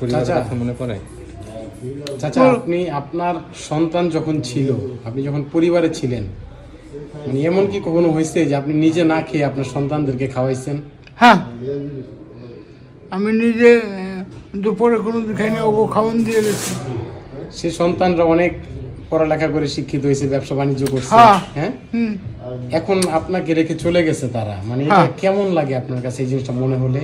পরিবারের চাচা। কথা মনে পড়ে? চাচা আপনি আপনার সন্তান যখন ছিল আপনি যখন পরিবারে ছিলেন মানে এমন কি কখনো হয়েছে যে আপনি নিজে না খেয়ে আপনার সন্তানদেরকে খাওয়াইছেন? হ্যাঁ। আমি নিজে দুপুরে কোনো খাইনি ওকে খাওয়ান দিয়ে গেছি। সে সন্তানরা অনেক পড়ালেখা করে শিক্ষিত হয়েছে ব্যবসা বাণিজ্য করছে। হ্যাঁ। হ্যাঁ? এখন আপনাকে রেখে চলে গেছে তারা। মানে এটা হ্যাঁ। কেমন লাগে আপনার কাছে এই জিনিসটা মনে হলে?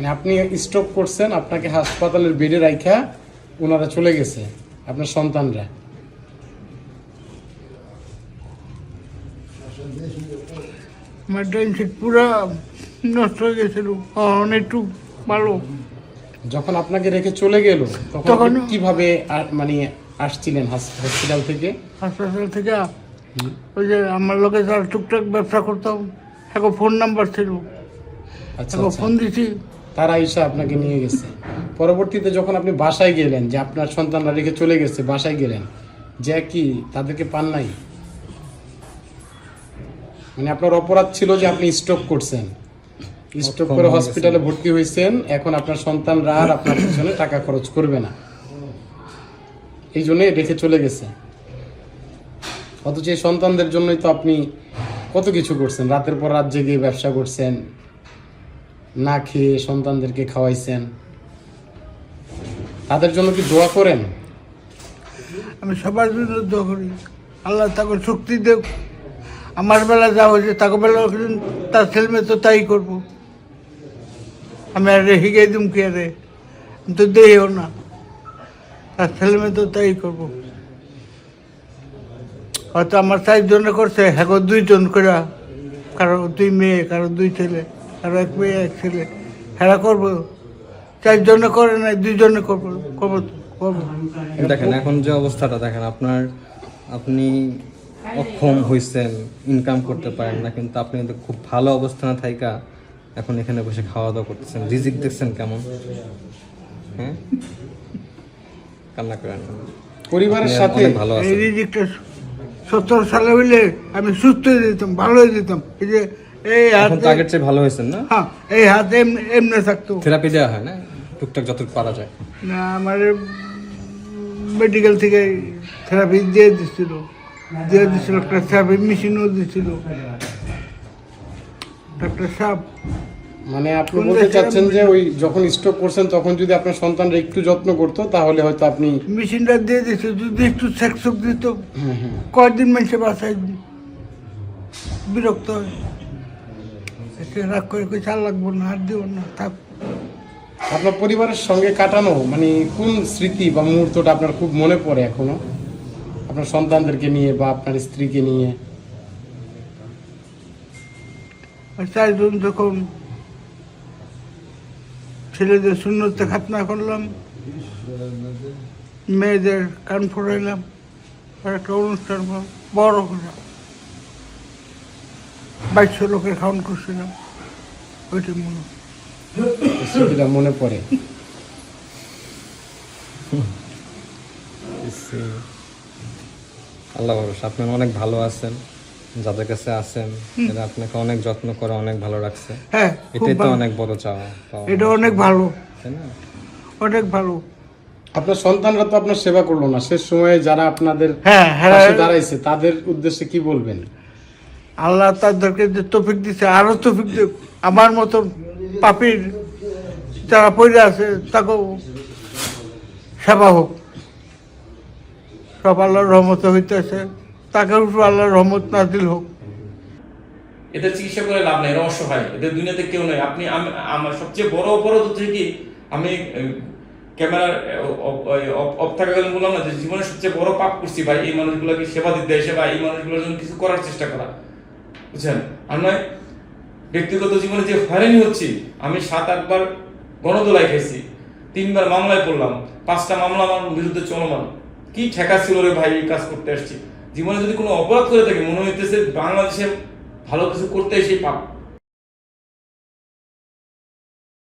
মানে আপনি স্ট্রোক করছেন আপনাকে হাসপাতালের বেডে রাখা ওনারা চলে গেছে আপনার সন্তানরা। আমার সিট পুরো নষ্ট হয়ে গেছিল একটু ভালো। যখন আপনাকে রেখে চলে গেল তখন কীভাবে মানে আসছিলেন হাস- হসপিটাল থেকে? হাসপাতাল থেকে ওই যে আমার লোকে যারা টুকটাক ব্যবসা করতাম এখন ফোন নাম্বার ছিল। আচ্ছা এখন আচ্ছা। ফোন দিছি তারা এসে আপনাকে নিয়ে গেছে। পরবর্তীতে যখন আপনি বাসায় গেলেন যে আপনার সন্তানরা রেখে চলে গেছে বাসায় গেলেন যে কি তাদেরকে পান নাই? মানে আপনার অপরাধ ছিল যে আপনি স্ট্রোক করছেন। স্ট্রোক করে হসপিটালে ভর্তি হয়েছেন এখন আপনার সন্তানরা আর আপনার পিছনে টাকা খরচ করবে না। এই জন্যই রেখে চলে গেছে। অথচ এই সন্তানদের জন্যই তো আপনি কত কিছু করছেন? রাতের পর রাত জেগে ব্যবসা করছেন না খেয়ে সন্তানদেরকে খাওয়াইছেন। তাদের জন্য কি দোয়া করেন? আমি সবার জন্য দোয়া করি। আল্লাহ তাকে শক্তি দেব আমার বেলা যা হয়েছে তাকে বেলা তার ছেলে তো তাই করব। আমি আর গিয়ে দিম কে রে? আমি তো দেইও না। তার ছেলেমেয়ে তো তাই করব। হয়তো আমার চারজন করছে হ্যাঁ দুইজন করে কারও দুই মেয়ে, কারও দুই ছেলে। কারও এক মেয়ে এক ছেলে হ্যাঁ করব। চারজনে করে নাই দুইজনে করব করব করব। দেখেন এখন যে অবস্থাটা দেখেন আপনার আপনি অক্ষম হইছেন ইনকাম করতে পারেন না কিন্তু আপনি কিন্তু খুব ভালো অবস্থানে থাইকা এখন এখানে বসে খাওয়া দাওয়া করতেছেন। রিজিক দেখছেন কেমন? হ্যাঁ? কান্না করেন পরিবারের সাথে ভালো এই রিজিকটা সত্তর সালে হইলে আমি সুস্থ হয়ে যেতাম ভালো হয়ে যেতাম। এই যে এই এখন হাত আগের চেয়ে ভালো হয়েছেন না? হ্যাঁ এই হাত এমনি এমনি থাকতো। থেরাপি দেওয়া হয় না? টুকটাক যতটুকু পারা যায়। না আমার মেডিকেল থেকে থেরাপি দিয়ে দিচ্ছিল দিয়ে দিচ্ছিল একটা থেরাপি মেশিনও দিচ্ছিল ডাক্তার সাহেব মানে আপনি বলতে চাচ্ছেন যে ওই যখন স্ট্রোক করছেন তখন যদি আপনার সন্তানরা একটু যত্ন করতো তাহলে হয়তো আপনি মেশিনটা দিয়ে দিচ্ছে যদি একটু সেক্সক দিত। হুম, হুম। বাসায় বিরক্ত হয়। রাগ করে কই চাল লাগবো না আর দিব না থাক। আপনার পরিবারের সঙ্গে কাটানো মানে কোন স্মৃতি বা মুহূর্তটা আপনার খুব মনে পড়ে এখনও? আপনার সন্তানদেরকে নিয়ে বা আপনার স্ত্রীকে নিয়ে? চারজন যখন ছেলেদের শূন্যতে খাতনা করলাম মেয়েদের কান ফোড়াইলাম আর একটা অনুষ্ঠান বড় করে। বাইশশো লোকের খাওয়ান করছিলাম। ওইটা মনে। স্মৃতিটা মনে পড়ে। আল্লাহ ভরসা আপনি অনেক ভালো আছেন যাদের কাছে আছেন এরা আপনাকে অনেক যত্ন করে অনেক ভালো রাখছে। হ্যাঁ এটাই তো অনেক বড় চাওয়া। এটা অনেক ভালো। তাই না? অনেক ভালো। আপনার সন্তানরা তো আপনার সেবা করল না। শেষ সময়ে যারা আপনাদের হ্যাঁ হ্যাঁ। দাঁড়াইছে তাদের উদ্দেশ্যে কি বলবেন? আল্লাহ তাদেরকে যে তফিক দিচ্ছে আরও তফিক আমার মতন পাপির যারা পড়ে আছে, তাকেও সেবা হোক। সব আল্লাহর রহমতে হইতেছে। তাকে উপর আল্লাহর রহমত নাজিল হোক। এদের চিকিৎসা করে লাভ নাই, রহস্য অসহায় এদের দুনিয়াতে কেউ নেই। আপনি আমার সবচেয়ে বড় অপরাধ হচ্ছে কি, আমি ক্যামেরার অফ থাকাকালীন বললাম না যে জীবনের সবচেয়ে বড় পাপ করছি ভাই, এই মানুষগুলোকে সেবা দিতে এসে বা এই মানুষগুলোর জন্য কিছু করার চেষ্টা করা। বুঝছেন? নয়, ব্যক্তিগত জীবনে যে হয়রানি হচ্ছি, আমি সাত আটবার গণদোলায় খেয়েছি, তিনবার মামলায় পড়লাম, পাঁচটা মামলা আমার বিরুদ্ধে চলমান। কি ঠেকা ছিল রে ভাই এই কাজ করতে আসছি জীবনে যদি কোনো অপরাধ করে থাকে, মনে হইতেছে বাংলাদেশে ভালো কিছু করতে এসে পাপ।